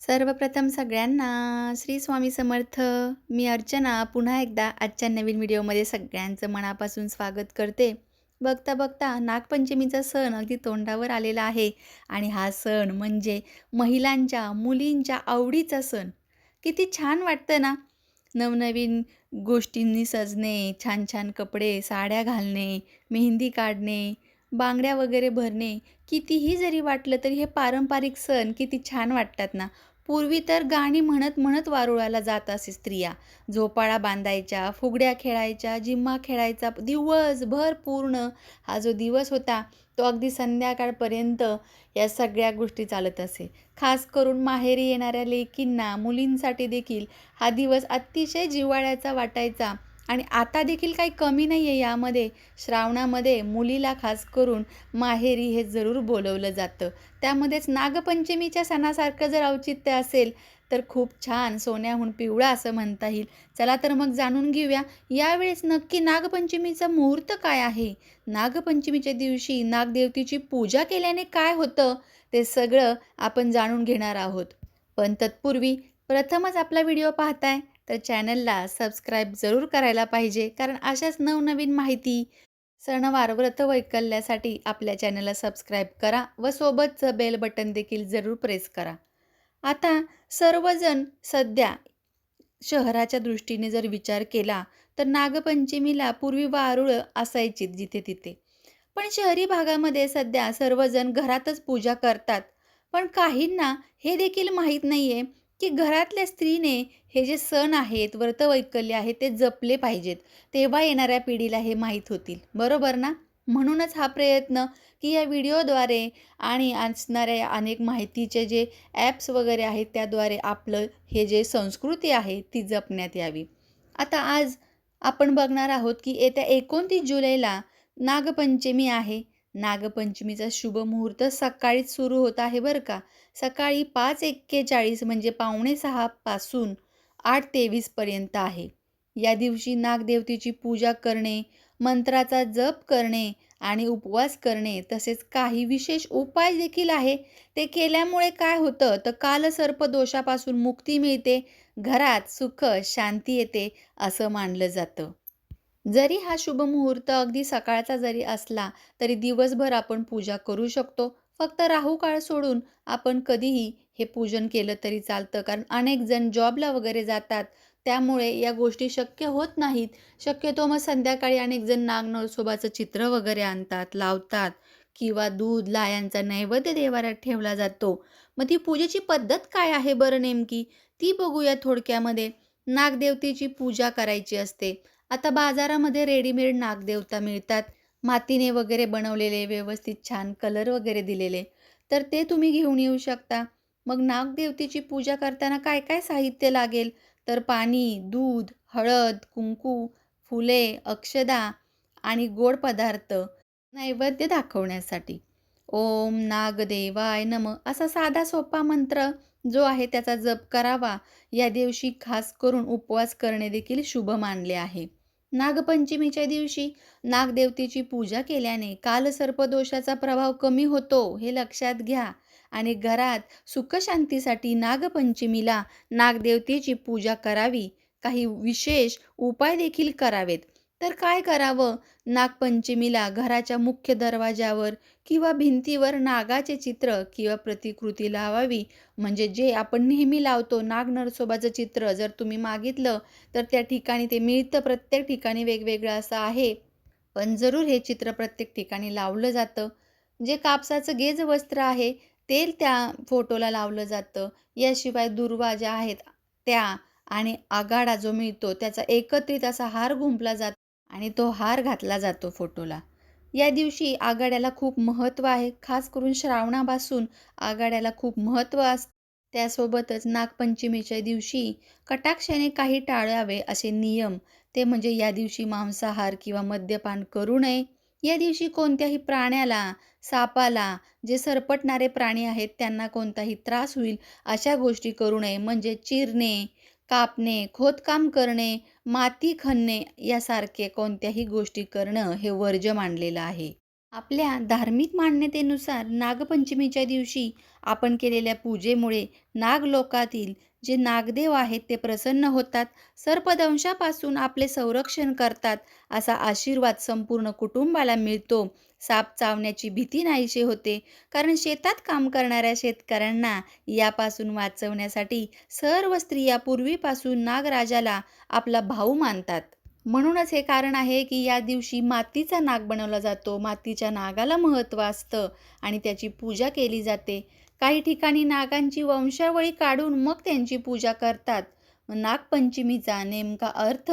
सर्वप्रथम सगळ्यांना श्री स्वामी समर्थ. मी अर्चना पुन्हा एकदा आजच्या नवीन व्हिडिओमध्ये सगळ्यांचं मनापासून स्वागत करते. बघता बघता नागपंचमीचा सण अगदी तोंडावर आलेला आहे आणि हा सण म्हणजे महिलांच्या मुलींच्या आवडीचा सण. किती छान वाटतं ना? नवनवीन गोष्टींनी सजणे छान छान कपडे साड्या घालणे मेहंदी काढणे बांगड्या वगैरे भरणे कितीही जरी वाटलं तरी हे पारंपरिक सण किती छान वाटतात ना. पूर्वी तर गाणी म्हणत म्हणत वारुळाला जात असे स्त्रिया. झोपाळा बांधायच्या फुगड्या खेळायच्या जिम्मा खेळायचा दिवसभर पूर्ण हा जो दिवस होता तो अगदी संध्याकाळपर्यंत या सगळ्या गोष्टी चालत असे. खास करून माहेरी येणाऱ्या लेकींना मुलींसाठी देखील हा दिवस अतिशय जिव्हाळ्याचा वाटायचा. आणि आता देखील काही कमी नाही आहे यामध्ये. श्रावणामध्ये मुलीला खास करून माहेरी हे जरूर बोलवलं जातं. त्यामध्येच नागपंचमीच्या सणासारखं जर औचित्य असेल तर खूप छान सोन्याहून पिवळा असं म्हणता येईल. चला तर मग जाणून घेऊया यावेळेस नक्की नागपंचमीचा मुहूर्त काय आहे? नागपंचमीच्या दिवशी नागदेवतीची पूजा केल्याने काय होतं? ते सगळं आपण जाणून घेणार आहोत. पण तत्पूर्वी प्रथमच आपला व्हिडिओ पाहताय. तर चॅनलला सबस्क्राईब जरूर करायला पाहिजे. कारण अशाच नवनवीन माहिती सणवार व्रत वैकल्यासाठी आपल्या चॅनलला सबस्क्राईब करा व सोबतचं बेल बटन देखील जरूर प्रेस करा. आता सर्वजण सध्या शहराच्या दृष्टीने जर विचार केला तर नागपंचमीला पूर्वी वारुळं असायची जिथे तिथे. पण शहरी भागामध्ये सध्या सर्वजण घरातच पूजा करतात. पण काहींना हे देखील माहीत नाही आहे की घरातल्या स्त्रीने हे जे सण आहेत व्रतवैकल्य आहेत ते जपले पाहिजेत. तेव्हा येणाऱ्या पिढीला हे माहीत होतील. बरोबर ना? म्हणूनच हा प्रयत्न की या व्हिडिओद्वारे आणि असणाऱ्या अनेक माहितीचे जे ॲप्स वगैरे आहेत त्याद्वारे आपलं हे जे संस्कृती आहे ती जपण्यात यावी. आता आज आपण बघणार आहोत की येत्या एकोणतीस जुलैला नागपंचमी आहे. नागपंचमीचा शुभ मुहूर्त सकाळीच सुरू होत आहे बरं का? सकाळी पाच एक्केचाळीस म्हणजे पावणे सहापासून आठ तेवीसपर्यंत आहे. या दिवशी नागदेवतेची पूजा करणे मंत्राचा जप करणे आणि उपवास करणे तसेच काही विशेष उपाय देखील आहे. ते केल्यामुळे काय होतं? तर कालसर्प दोषापासून मुक्ती मिळते घरात सुख शांती येते असं मानलं जातं. जरी हा शुभ मुहूर्त अगदी सकाळचा जरी असला तरी दिवसभर आपण पूजा करू शकतो. फक्त राहू काळ सोडून आपण कधीही हे पूजन केलं तरी चालतं. कारण अनेक जण जॉबला वगैरे जातात. त्यामुळे या गोष्टी शक्य होत नाहीत. शक्यतो मग संध्याकाळी अनेक जण नागनरसोबाचं चित्र वगैरे आणतात लावतात किंवा दूध लायांचा नैवेद्य देवाऱ्यात ठेवला जातो. मग ती पूजेची पद्धत काय आहे बरं नेमकी? ती बघूया थोडक्यामध्ये. नागदेवतेची पूजा करायची असते. आता बाजारामध्ये रेडीमेड नागदेवता मिळतात. मातीने वगैरे बनवलेले व्यवस्थित छान कलर वगैरे दिलेले. तर ते तुम्ही घेऊन येऊ शकता. मग नागदेवतेची पूजा करताना काय काय साहित्य लागेल? तर पाणी दूध हळद कुंकू फुले अक्षदा आणि गोड पदार्थ नैवेद्य दाखवण्यासाठी. ओम नागदेवाय नम असा साधा सोपा मंत्र जो आहे त्याचा जप करावा. या दिवशी खास करून उपवास करणे देखील शुभ मानले आहे. नागपंचमीच्या दिवशी नागदेवतेची पूजा केल्याने कालसर्पदोषाचा प्रभाव कमी होतो हे लक्षात घ्या. आणि घरात सुखशांतीसाठी नागपंचमीला नागदेवतेची पूजा करावी. काही विशेष उपाय देखील करावेत. तर काय करावं? नागपंचमीला घराच्या मुख्य दरवाजावर किंवा भिंतीवर नागाचे चित्र किंवा प्रतिकृती लावावी. म्हणजे जे आपण नेहमी लावतो नाग नरसोबाचं चित्र जर तुम्ही मागितलं तर त्या ठिकाणी ते मिळतं. प्रत्येक ठिकाणी वेगवेगळं असं आहे. पण जरूर हे चित्र प्रत्येक ठिकाणी लावलं जातं. जे कापसाचं गेज वस्त्र आहे ते त्या फोटोला लावलं जातं. याशिवाय दुर्वा ज्या आहेत त्या आणि आगाडा जो मिळतो त्याचा एकत्रित असा हार गुंपला जातो. आणि तो हार घातला जातो फोटोला. या दिवशी आघाड्याला खूप महत्त्व आहे. खास करून श्रावणापासून आघाड्याला खूप महत्त्व असतं त्यासोबतच नागपंचमीच्या दिवशी कटाक्षाने काही टाळावे असे नियम ते म्हणजे या दिवशी मांसाहार किंवा मद्यपान करू नये. या दिवशी कोणत्याही प्राण्याला सापाला जे सरपटणारे प्राणी आहेत त्यांना कोणताही त्रास होईल अशा गोष्टी करू नये. म्हणजे चिरणे कापणे खोदकाम करणे माती खणणे यासारखे कोणत्याही गोष्टी करणं हे वर्ज मानलेलं आहे आपल्या धार्मिक मान्यतेनुसार नागपंचमीच्या दिवशी आपण केलेल्या पूजेमुळे नागलोकातील जे नागदेव आहेत ते प्रसन्न होतात, सर्पदंशापासून आपले संरक्षण करतात, असा आशीर्वाद संपूर्ण कुटुंबाला मिळतो. साप चावण्याची भीती नाहीशी होते, कारण शेतात काम करणाऱ्या शेतकऱ्यांना यापासून वाचवण्यासाठी सर्व स्त्रिया पूर्वीपासून नागराजाला आपला भाऊ मानतात. म्हणूनच हे कारण आहे की या दिवशी मातीचा नाग बनवला जातो. मातीच्या नागाला महत्त्व असतं आणि त्याची पूजा केली जाते. काही ठिकाणी नागांची वंशावळी काढून मग त्यांची पूजा करतात. नागपंचमीचा नेमका अर्थ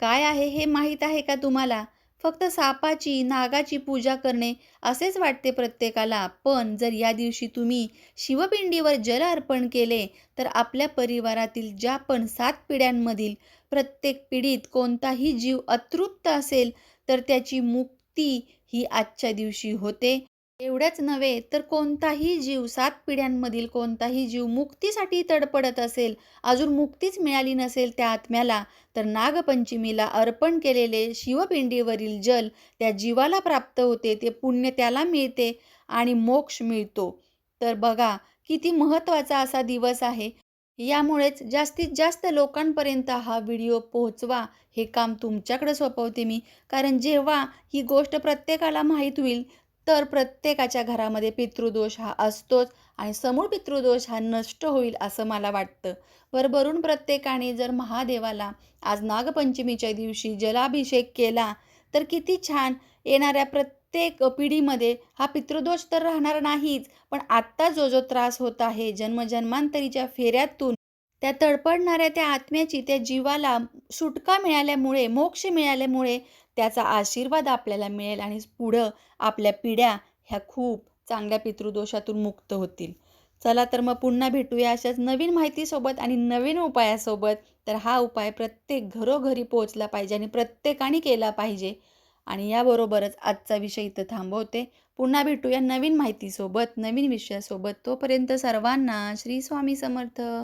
काय आहे हे माहीत आहे का तुम्हाला? फक्त सापाची, नागाची पूजा करणे असेच वाटते प्रत्येकाला. पण जर या दिवशी तुम्ही शिवपिंडीवर जल अर्पण केले, तर आपल्या परिवारातील ज्या पण सात पिढ्यांमधील प्रत्येक पिढीत कोणताही जीव अतृप्त असेल, तर त्याची मुक्ती ही आजच्या दिवशी होते. एवढंच नव्हे, तर कोणताही जीव सात पिढ्यांमधील कोणताही जीव मुक्तीसाठी तडपडत असेल, अजून मुक्तीच मिळाली नसेल त्या आत्म्याला, तर नागपंचमीला अर्पण केलेले शिवपिंडीवरील जल त्या जीवाला प्राप्त होते. ते पुण्य त्याला मिळते आणि मोक्ष मिळतो. तर बघा, किती महत्त्वाचा असा दिवस आहे. यामुळेच जास्तीत जास्त लोकांपर्यंत हा व्हिडिओ पोहोचवा, हे काम तुमच्याकडे सोपवते मी. कारण जेव्हा ही गोष्ट प्रत्येकाला माहीत होईल, तर प्रत्येकाच्या घरामध्ये पितृदोष हा असतोच आणि समूळ पितृदोष हा नष्ट होईल असं मला वाटतं. भरभरून प्रत्येकाने जर महादेवाला आज नागपंचमीच्या दिवशी जलाभिषेक केला, तर किती छान! येणाऱ्या प्रत्येक पिढीमध्ये हा पितृदोष तर राहणार नाहीच, पण आत्ता जो जो त्रास होत आहे, जन्मजन्मांतरीच्या फेऱ्यातून त्या तडपडणाऱ्या त्या आत्म्याची, त्या जीवाला सुटका मिळाल्यामुळे, मोक्ष मिळाल्यामुळे त्याचा आशीर्वाद आपल्याला मिळेल आणि पुढं आपल्या पिढ्या ह्या खूप चांगल्या पितृदोषातून मुक्त होतील. चला तर मग पुन्हा भेटूया अशाच नवीन माहितीसोबत आणि नवीन उपायासोबत. तर हा उपाय प्रत्येक घरोघरी पोहोचला पाहिजे आणि प्रत्येकाने केला पाहिजे. आणि याबरोबरच आजचा विषय इथं थांबवते. पुन्हा भेटूया नवीन माहितीसोबत, नवीन विषयासोबत. तोपर्यंत सर्वांना श्री स्वामी समर्थ.